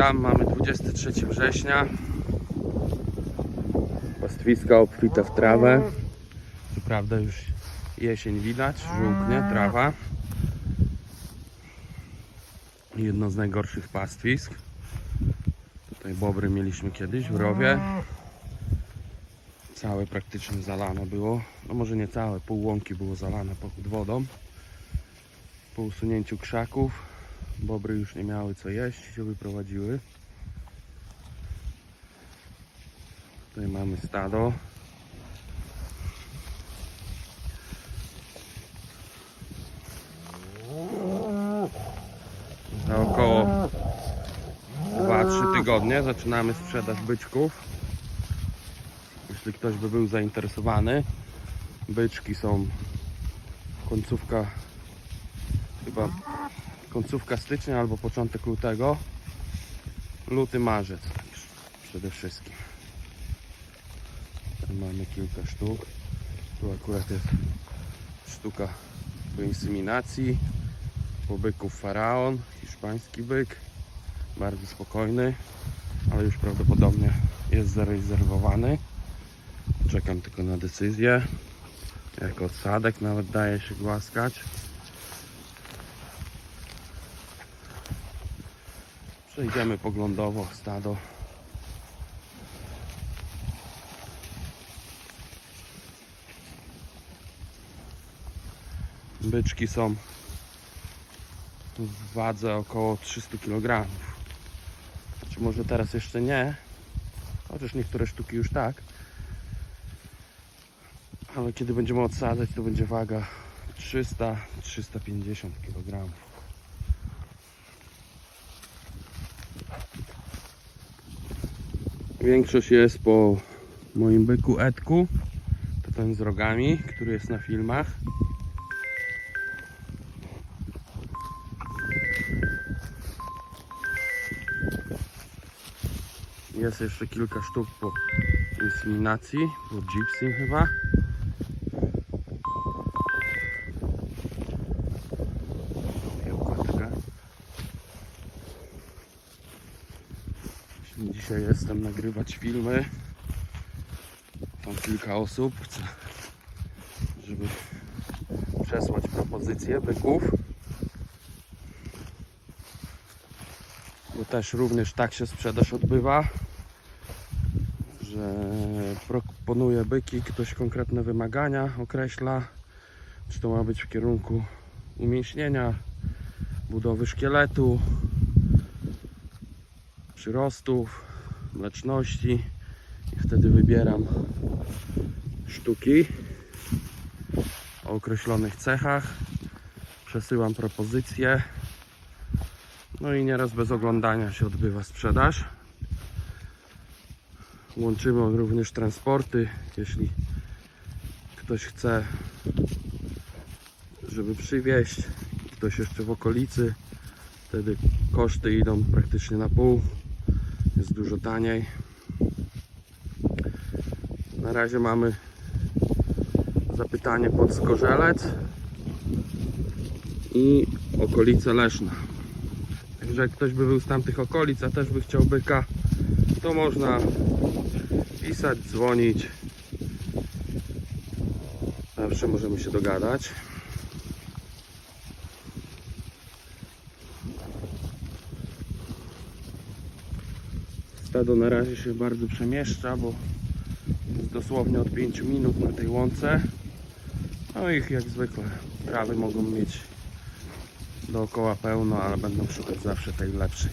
Witam, mamy 23 września. Pastwiska obfite w trawę. Co prawda już jesień widać, żółknie trawa. Jedno z najgorszych pastwisk. Tutaj bobry mieliśmy kiedyś w rowie. Całe praktycznie zalane było. No może nie całe, pół łąki było zalane pod wodą. Po usunięciu krzaków bobry już nie miały co jeść, się wyprowadziły. Tutaj mamy stado. Za około 2-3 tygodnie zaczynamy sprzedaż byczków. Jeśli ktoś by był zainteresowany, byczki są końcówka chyba końcówka stycznia albo początek lutego. Luty, marzec przede wszystkim. Mamy kilka sztuk. Tu akurat jest sztuka do inseminacji. Po byków faraon, hiszpański byk. Bardzo spokojny, ale już prawdopodobnie jest zarezerwowany. Czekam tylko na decyzję. Jako odsadek nawet daje się głaskać. Przejdziemy poglądowo stado. Byczki są w wadze około 300 kg. Znaczy może teraz jeszcze nie, chociaż niektóre sztuki już tak. Ale kiedy będziemy odsadzać, to będzie waga 300-350 kg. Większość jest po moim byku Edku. To ten z rogami, który jest na filmach. Jest jeszcze kilka sztuk po inseminacji, po gypsym chyba. Dzisiaj jestem nagrywać filmy. Tam kilka osób chce, żeby przesłać propozycje byków. Bo też również tak się sprzedaż odbywa, że proponuje byki, ktoś konkretne wymagania określa, czy to ma być w kierunku umięśnienia, budowy szkieletu, przyrostów, mleczności. I wtedy wybieram sztuki o określonych cechach, przesyłam propozycje, no i nieraz bez oglądania się odbywa sprzedaż. Łączymy również transporty, jeśli ktoś chce, żeby przywieźć, ktoś jeszcze w okolicy, wtedy koszty idą praktycznie na pół, jest dużo taniej. Na razie mamy zapytanie pod Skorzelec i okolice Leszna. Także jak ktoś by był z tamtych okolic, a też by chciał byka, to można pisać, dzwonić. Zawsze możemy się dogadać. Stado na razie się bardzo przemieszcza, bo jest dosłownie od 5 minut na tej łące. No ich jak zwykle trawy mogą mieć dookoła pełno, ale będą szukać zawsze tej lepszej.